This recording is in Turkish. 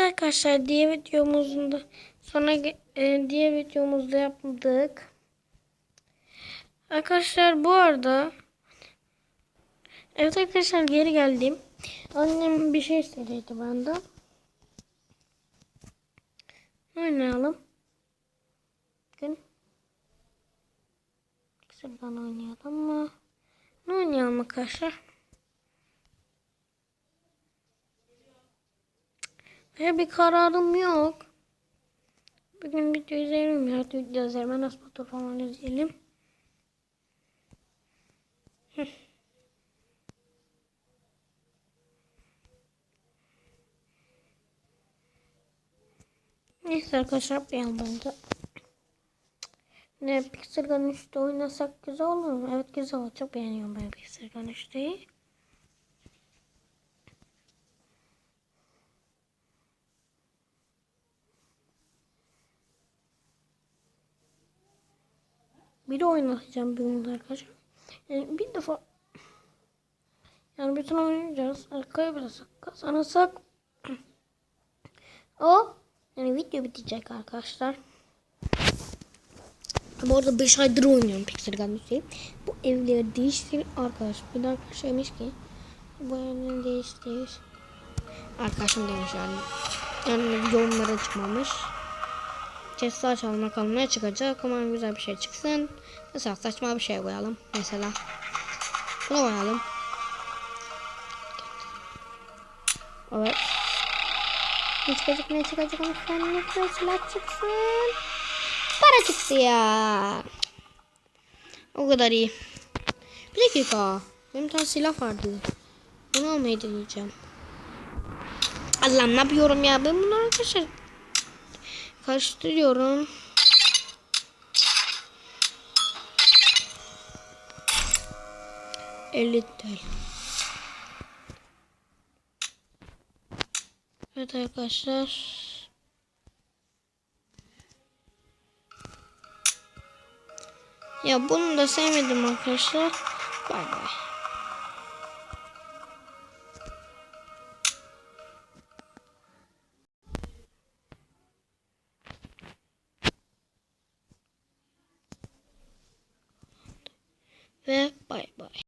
Arkadaşlar diye videomuzun da sonra e, diye videomuzda yaptık. Arkadaşlar bu arada Evet arkadaşlar geri geldim. Annem bir şey istedi benden. Oynayalım. Bakın. Sıradan oynayalım mı? Ne oynayalım arkadaşlar? Ve bir kararım yok. Bugün video izleyelim ya. Video izleyelim. Ben fotoğraf falan izleyelim. Neyse arkadaşlar beğen bence. Ne Pixel Gun 3'te oynasak güzel olur mu? Evet güzel olur. Çok beğeniyorum ben Pixel Gun 3'teyi. Bir de oynatacağım oyunda arkadaşlar. Yani bir defa yani bütün oynayacağız. Biraz kazanırsak o yani video bitecek arkadaşlar. Bu arada 5 aydır oynuyorum Pixel Gun'ı. Bu evleri değiştir arkadaş. Bir de arkadaş demiş ki bu evleri değiştir. Arkadaşım demiş yani. Yani yorumlara çıkmamış. Chest'ler çalmak kalmaya çıkacak ama güzel bir şey çıksın. Mesela saçma bir şey koyalım. Mesela bunu koyalım. Evet. Ne çıkacak ne çıkacak sen ne silah çıksın. Para çıktı ya. O kadar iyi. Bir dakika. Benim tane silah vardı. Onu almayı deneyeceğim. Allah'ım ne yapıyorum ya. Ben bunu arkadaşlar karıştırıyorum. Elli tel. Evet arkadaşlar. Ya bunu da sevmedim arkadaşlar. Bay bay. ve bay bay.